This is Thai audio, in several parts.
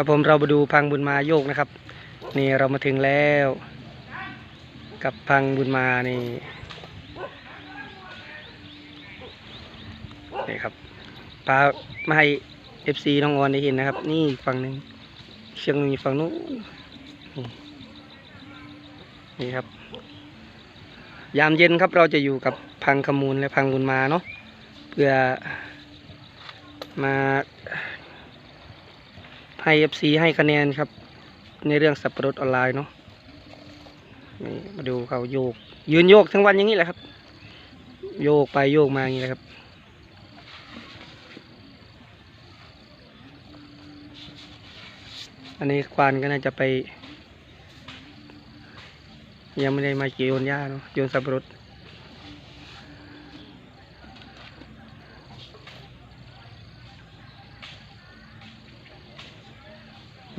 ครับผมเรามาดูพังบุญมาโยกนะครับ นี่เรามาถึงแล้ว กับพังบุญมานี่นี่ครับพามาให้เอฟซีน้องออนได้เห็นนะครับ นี่ฝั่งหนึ่งเชียงนี้ฝั่งนู้นนี่ครับ ยามเย็นครับเราจะอยู่กับพังขมูลและพังบุญมาเนาะเพื่อมา ให้เอฟซีให้คะแนนครับ ในเรื่องสับปะรดออนไลน์เนาะนี่มาดูเขาโยก ยืนโยกทั้งวันอย่างนี้แหละครับ โยกไปโยกมาอย่างนี้แหละครับอันนี้ควานก็น่าจะไป ยังไม่ได้มาเกี่ยวโยนหญ้าเนาะโยนสับปะรด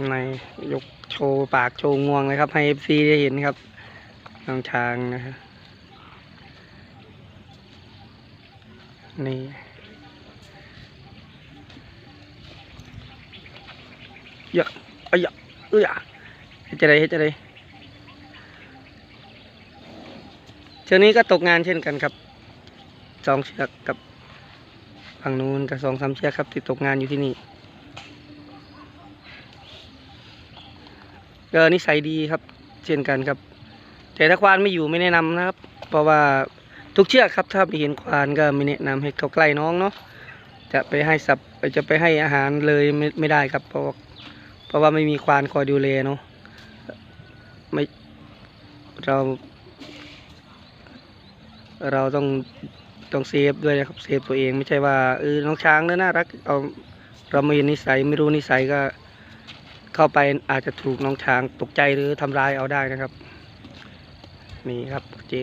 ในยกโชว์ปากโชว์งวงเลยครับ ให้เอฟซีได้เห็นครับน้องช้างนะครับนี่เยอะเอ้ยเอ้ยเฮ็ดจะได้เฮ็ดจะได้เชือกนี้ก็ตกงานเช่นกันครับสองเชือกกับฝั่งนู้นกับสองสามเชือกครับที่ตกงานอยู่ที่นี่ ก็นิสัยดีครับ เช่นกันครับ แต่ถ้าควานไม่อยู่ไม่แนะนำนะครับ เพราะว่าทุกเชือกครับ ถ้าไปเห็นควานก็ไม่แนะนำให้เขาใกล้น้องเนาะจะไปให้สับจะไปให้อาหารเลยไม่ไม่ได้ครับ เพราะว่าเพราะว่าไม่มีควานคอยดูแลเนาะไม่เรา เราต้องต้องเซฟด้วยนะครับเซฟตัวเองไม่ใช่ว่าเออน้องช้างเนอะน่ารักเอาเราไม่เห็นนิสัยไม่รู้นิสัยก็ เข้าไปอาจจะถูกน้องช้างตกใจหรือทำร้ายเอาได้นะครับ นี่ครับเจ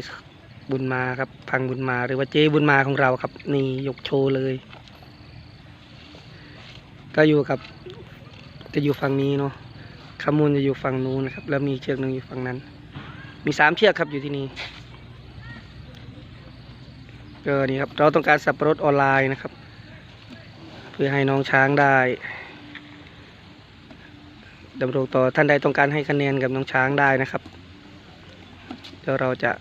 บุญมาครับ พังบุญมาหรือว่าเจบุญมาของเราครับ นี่ยกโชว์เลย ก็อยู่กับ จะอยู่ฝั่งนี้เนาะขมูลจะอยู่ฝั่งนู้นนะครับ แล้วมีเชือกหนึ่งอยู่ฝั่งนั้น มีสามเชือกครับอยู่ที่นี่ก็นี่ครับเราต้องการสับปะรดออนไลน์นะครับ เพื่อให้น้องช้างได้ ดำรงต่อท่านใดต้องการให้คะแนนกับน้องช้างได้นะครับเดี๋ยวเราจะ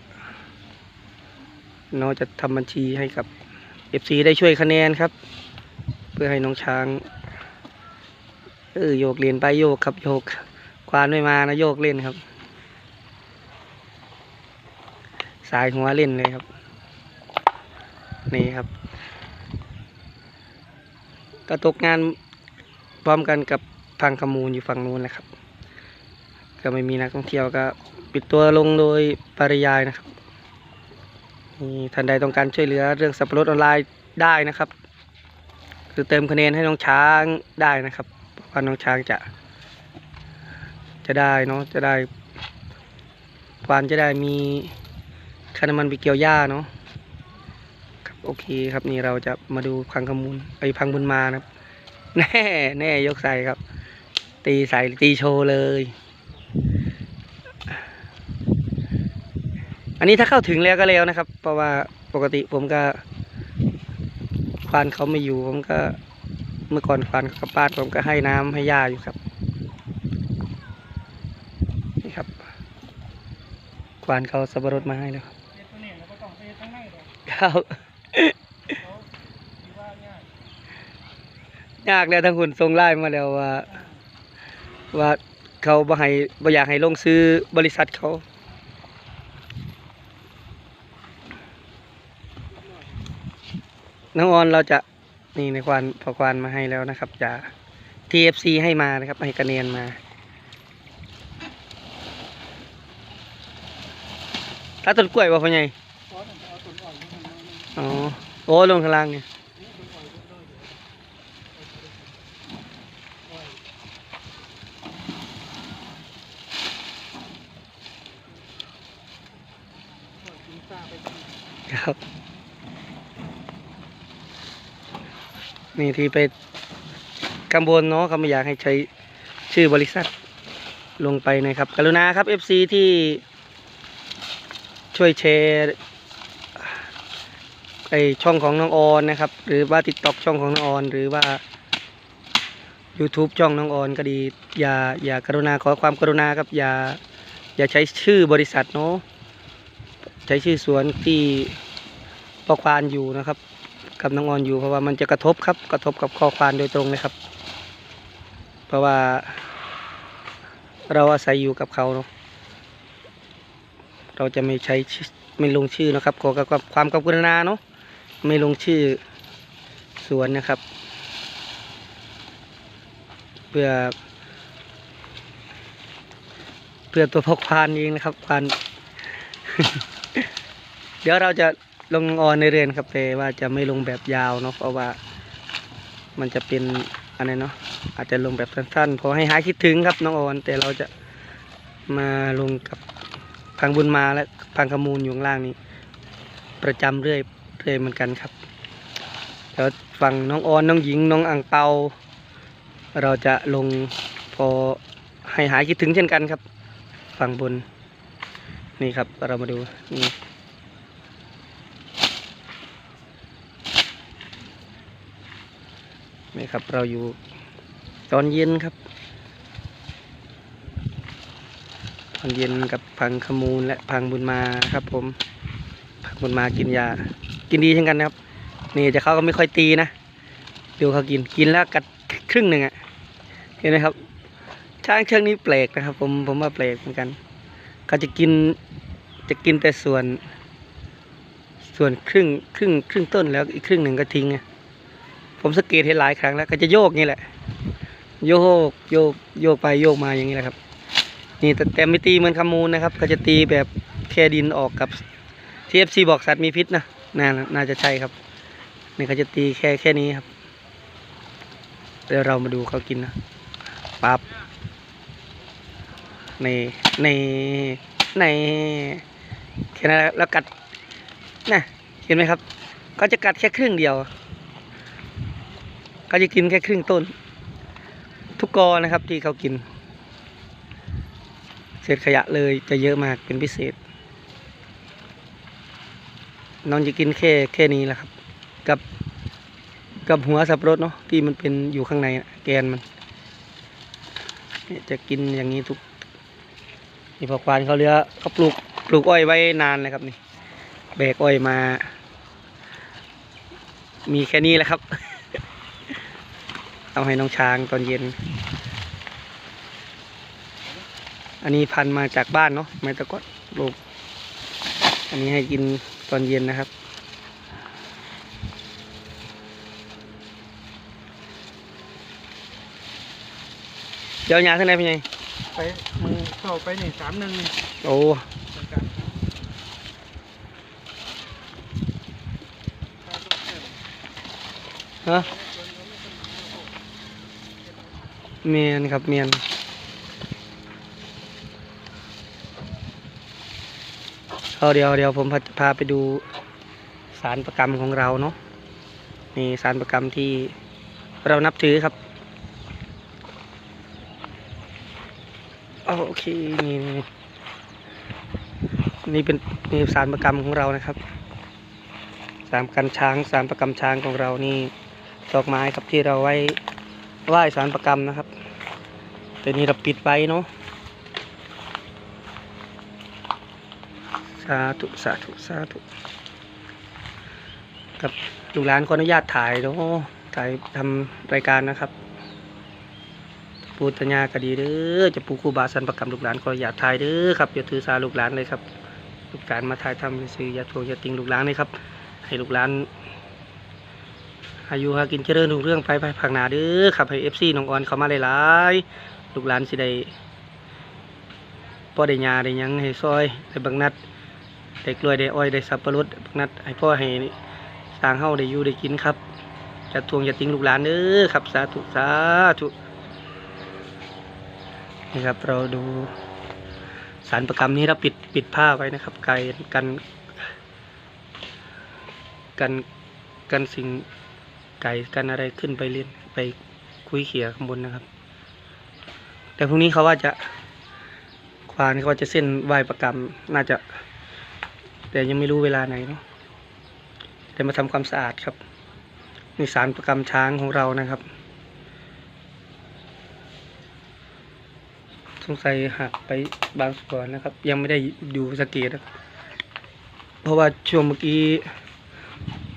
เราจะทำบัญชีให้กับ FC ได้ช่วยคะแนนครับ เพื่อให้น้องช้างเออโยกเรียนไปโยกครับโยกควานไม่มานะโยกเล่นครับ สายหัวเล่นเลยครับ นี่ครับ ก็ตกงานพร้อมกันกับ พังขมูลอยู่ฝั่งนู้นแหละครับ ก็ไม่มีนักท่องเที่ยวก็ ปิดตัวลงโดยปริยายนะครับนี่ท่านใดต้องการช่วยเหลือเรื่องสับปะรดออนไลน์ได้นะครับ คือเติมคะแนนให้น้องช้างได้นะครับว่าน้องช้างจะ จะได้เนาะจะได้วานจะได้มีคาน้ำมันไปเกี่ยวหญ้าเนาะครับโอเคครับนี่เราจะมาดูพังขมูลไอพังบุญมานะครับ แน่แน่ยกใส่ครับ ตีใส่ตีโชว์เลย อันนี้ถ้าเข้าถึงแล้วก็แล้วนะครับ เพราะว่าปกติผมก็ควานเขาไม่อยู่ผมก็เมื่อก่อนควานเขากลับบ้าผมก็ให้น้ำให้หญ้าอยู่ครับนี่ครับควานเขาสับปะรดมาให้แล้วครับยากแล้วทั้งคุณทรงไล่มาแล้วว่า ว่าเขาบ่ให้บ่อยากให้ลงซื้อบริษัทเขาน้องออนเราจะนี่ในควานพอควานมาให้แล้วนะครับจะ TFC ให้มานะครับให้คะแนนมา ถ้าต้นกล้วยบ่พ่อใหญ่อ๋อโอ้ลงข้างล่างเนี่ย ครับ นี่ที่ไปกังบนเนาะเขาไม่อยากให้ใช้ชื่อบริษัทลงไปนะครับ กรุณาครับ FC ที่ช่วยแชร์ไอช่องของน้องออนนะครับ หรือว่าติดต่อช่องของน้องออน หรือว่า YouTube ช่องน้องออนก็ดี อย่าอย่ากรุณาขอความกรุณาครับ อย่าอย่าใช้ชื่อบริษัทเนาะใช้ชื่อสวนที่ ปอควานอยู่นะครับ กับน้องออนอยู่เพราะว่ามันจะกระทบครับกระทบกับข้อควานโดยตรงเลยครับ เพราะว่าเราอาศัยอยู่กับเขาเนาะเราจะไม่ใช้ไม่ลงชื่อนะครับขอกับความกรุณาเนาะไม่ลงชื่อสวนนะครับ เพื่อ เพื่อตัวพกพานเองนะครับพาน เดี๋ยวเราจะ ลงออนในเรือนครับแต่ว่าจะไม่ลงแบบยาวเนาะเพราะว่า มันจะเป็นอะไรเนาะอาจจะลงแบบสั้นๆพอให้หายคิดถึงครับน้องออน แต่เราจะมาลงกับพังบุญมาและพังขมูลอยู่ข้างล่างนี้ ประจำเรื่อยเรื่อยเหมือนกันครับเดี๋ยวฝั่งน้องออนน้องหญิงน้องอังเปา เราจะลงพอให้หายคิดถึงเช่นกันครับ ฝั่งบนนี่ครับเรามาดูนี่ นี่ครับเราอยู่ตอนเย็นครับ ตอนเย็นกับพังขมูลและพังบุญมาครับ ผมพังบุญมากินยา กินดีเช่นกันนะครับ นี่จะเขาก็ไม่ค่อยตีนะดูเขากินกินแล้วกัดครึ่งหนึ่งอะเห็นไหมครับ ช้างเชือกนี้แปลกนะครับ ผมผมว่าแปลกเหมือนกันเขาจะกินจะกินแต่ส่วน ส่วนครึ่งครึ่งครึ่งต้นแล้วอีกครึ่งหนึ่งก็ทิ้งไง ผมสังเกตเห็นหลายครั้งแล้ว ก็จะโยกนี่แหละ โยกโยกโยกไปโยกมาอย่างนี้แหละครับ นี่แต่แต่ไม่ตีเหมือนขมูลนะครับเขาจะตีแบบแค่ดินออกกับทีเอฟซีบอกสัตว์มีพิษนะน่าน่าจะใช่ครับนี่เขาจะตีแค่แค่นี้ครับเดี๋ยวเรามาดูเขากินนะปั๊บในในในแค่นั้นและแล้วกัดนะเห็นไหมครับเขาจะกัดแค่ครึ่งเดียว เขาจะกินแค่ครึ่งต้น ทุกกอนะครับที่เขากิน เศษขยะเลยจะเยอะมากเป็นพิเศษ น้องจะกินแค่แค่นี้แหละครับ กับกับหัวสับปะรดเนาะที่มันเป็นอยู่ข้างในแกนมันจะกินอย่างนี้ทุกนี่พอควานเขาเรือเขาปลูกปลูกอ้อยไว้นานเลยครับนี่แบกอ้อยมา มีแค่นี้แหละครับ เอาให้น้องช้างตอนเย็น อันนี้พันธุ์มาจากบ้านเนาะไม่ตะกดลูกอันนี้ให้กินตอนเย็นนะครับ เดี๋ยวยาข้างในเป็นไงไปมึงเข้าไปนี่สามหนึ่งนี่โอ้เหมือนกันฮะ เมียนครับเมียนเอาเดี๋ยวเดี๋ยวผมพาพาไปดูสารประกรรมของเราเนาะนี่สารประกรรมที่เรานับถือครับเอโอเคนี่นี่นี่เป็นนี่สารประกรรมของเรานะครับ สามกันช้างสามประกรรมช้างของเรานี่ดอกไม้ครับที่เราไว้ ไหว้สารประกรรมนะครับ แต่นี่เราปิดไว้เนาะสาธุสาธุสาธุกับลูกหลานขออนุญาตถ่ายเนาะถ่ายทำรายการนะครับ ปูตญาก็ดีเด้อจะปูครูบาสันประกรรมลูกหลานขออนุญาตถ่ายเด้อครับอย่าถือสาลูกหลานเลยครับลูกหลานมาถ่ายทำซื้อยาโทรอย่าติงลูกหลานเลยครับให้ลูกหลาน อายุหากินเจริญรุ่งเรื่องไปไปผักหนาเด้อขับให้เอฟซีน้องออนเข้ามาหลายๆลูกหลานสิได้พ่อได้ยาได้ยังให้ซอยได้บักนัดได้กล้วยได้อ้อยได้สับปะรดบักนัดให้พ่อให้สร้างเฮาได้อยู่ได้กินครับจะทวงจะติ้งลูกหลานเด้อครับสาธุสาธุนี่ครับเราดูสารประกรรมนี้เราปิดปิดผ้าไว้นะครับไกลกันกันกันสิ่ง ไก่กันอะไรขึ้นไปเรียนไปคุยเขี่ยข้างบนนะครับ แต่พรุ่งนี้เขาว่าจะควานเขาว่าจะเส้นไหวประกรรมน่าจะ แต่ยังไม่รู้เวลาไหนเนาะแต่มาทำความสะอาดครับนี่สารประกรรมช้างของเรานะครับ สงสัยหักไปบางส่วนนะครับ ยังไม่ได้ดูสเกตนะเพราะว่าช่วงเมื่อกี้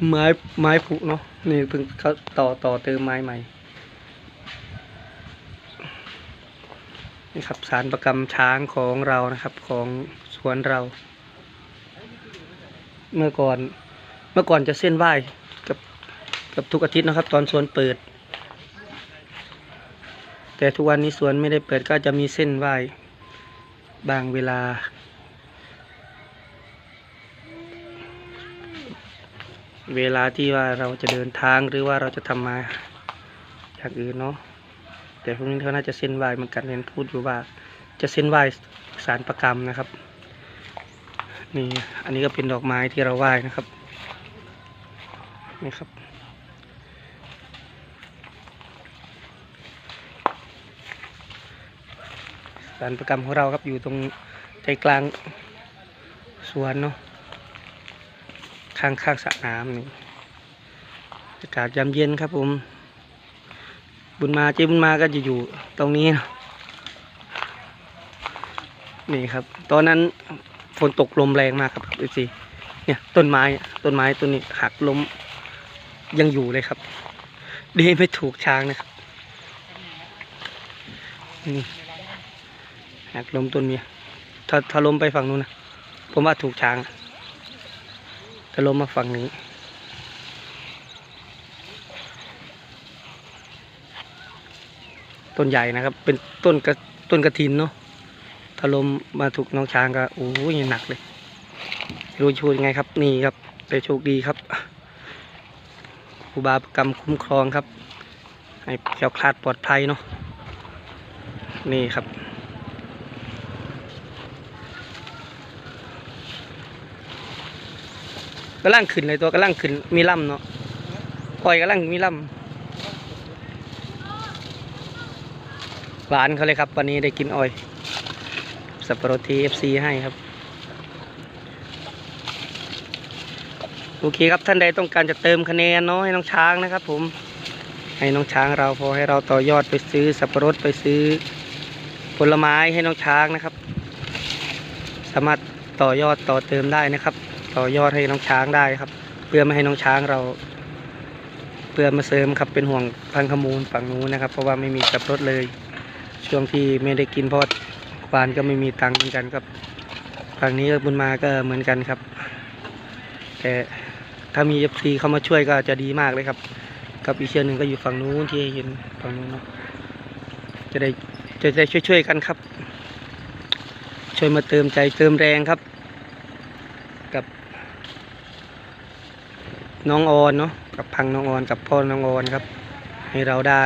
ไม้ไม้ผุเนาะ นี่เพิ่งเขาต่อต่อเติมไม้ใหม่ นี่ครับสารประกรรมช้างของเรานะครับของสวนเรา เมื่อก่อนเมื่อก่อนจะเส้นไหว้กับกับทุกอาทิตย์นะครับ ตอนสวนเปิด แต่ทุกวันนี้สวนไม่ได้เปิดก็จะมีเส้นไหว้บางเวลา เวลาที่ว่าเราจะเดินทางหรือว่าเราจะทำมาอย่างอื่นเนาะแต่พวกนี้เขาน่าจะเส้นไหวเหมือนกันเรียนพูดอยู่ว่า จะเส้นไหวสารประกรรมนะครับ นี่อันนี้ก็เป็นดอกไม้ที่เราไหว้นะครับนี่ครับสารประกรรมของเราครับอยู่ตรงใจกลางสวนเนาะ ข้างข้างสระน้ำนี่อากาศยามเย็นครับผม บุญมาเจ๊บุญมาก็จะอยู่ตรงนี้เนะนี่ครับ ตอนนั้นฝนตกลมแรงมากครับดูสิเนี่ยต้นไม้ต้นไม้ต้นนี้หักล้มยังอยู่เลยครับดีไม่ถูกช้างนะครับนี่หักล้มต้นเมียถ้าถ้าล้มไปฝั่งนู้นนะผมว่าถูกช้าง ถ้าล้มมาฝั่งนี้ ต้นใหญ่นะครับ เป็นต้นกระต้นกระถินเนาะถ้าล้มมาถูกน้องช้างก็โอ้ยหนักเลยรู้จะพูยังไงครับ นี่ครับแต่โชคดีครับครูบาประกรรมคุ้มครองครับ ให้แคล้วคลาดปลอดภัยเนาะนี่ครับ กำลังขึ้นเลยตัวกำลังขึ้นมีล่ำเนาะปล่อยกำลังมีล่ำหวานเขาเลยครับ วันนี้ได้กินอ้อย สับปะรดทีเอฟซีให้ครับ โอเคครับท่านใดต้องการจะเติมคะแนนเนาะให้น้องช้างนะครับ ผม ให้น้องช้างเราพอให้เราต่อยอดไปซื้อสับปะรดไปซื้อผลไม้ให้น้องช้างนะครับ สามารถต่อยอดต่อเติมได้นะครับ ต่อยอดให้น้องช้างได้ครับ เพื่อไม่ให้น้องช้างเราเพื่อมาเสริมครับเป็นห่วงพังขมูลฝั่งนู้นนะครับ เพราะว่าไม่มีสับรดเลย ช่วงที่ไม่ได้กินเพราะวานก็ไม่มีตังค์เหมือนกันครับฝั่งนี้ก็บุญมาก็เหมือนกันครับ แต่ถ้ามีเอฟซีเข้ามาช่วยก็จะดีมากเลยครับ กับอีกเชือกหนึ่งก็อยู่ฝั่งนู้นที่เห็นฝั่งนู้นเนาะจะได้จะได้ช่วยๆกันครับ ช่วยมาเติมใจเติมแรงครับ น้องออนเนาะกับพังน้องออนกับพ่อน้องออนครับ ให้เราได้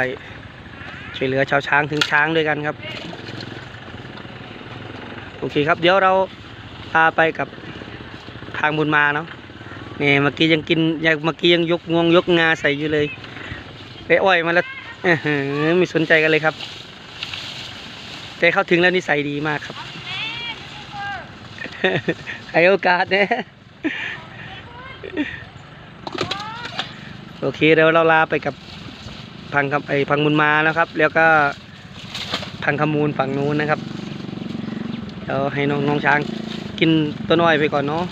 ช่วยเหลือชาวช้างถึงช้างด้วยกันครับ โอเคครับ เดี๋ยวเราพาไปกับทางบุญมาเนาะเนี่ยเมื่อกี้ยังกินยังเมื่อกี้ยังยกงวงยกงาใส่อยู่เลยไปอ้อยมาแล้วไม่สนใจกันเลยครับ แต่เข้าถึงแล้วนิสัยดีมากครับให้โอกาสเนี่ย โอเคเดี๋ยวเราลาไปกับพังคำไอพังมุนมานะครับ แล้วก็พังขมูลฝั่งนู้นนะครับเดี๋ยวให้น้องน้องช้างกินต้นอ้อยไปก่อนเนาะ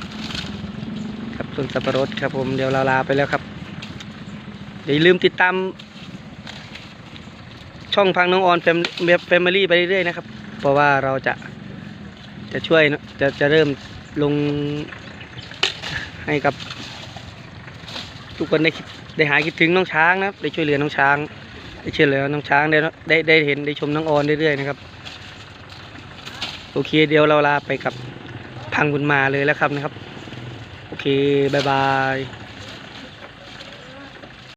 ครับส่วนสับปะรดครับผมเดี๋ยวเราลาไปแล้วครับอย่าลืมติดตาม ช่องพังน้องออนแฟมแฟมิลี่ไปเรื่อยๆนะครับ เพราะว่าเราจะจะช่วยจะจะเริ่มลงให้กับ ทุกคนได้ได้หายคิดถึงน้องช้างนะครับ ได้ช่วยเหลือน้องช้าง ได้ช่วยเหลือน้องช้างได้ได้ได้เห็นได้ชมน้องออนเรื่อยๆนะครับ โอเคเดี๋ยวเราลาไปกับพังบุญมาเลยแล้วครับนะครับ โอเคบายบาย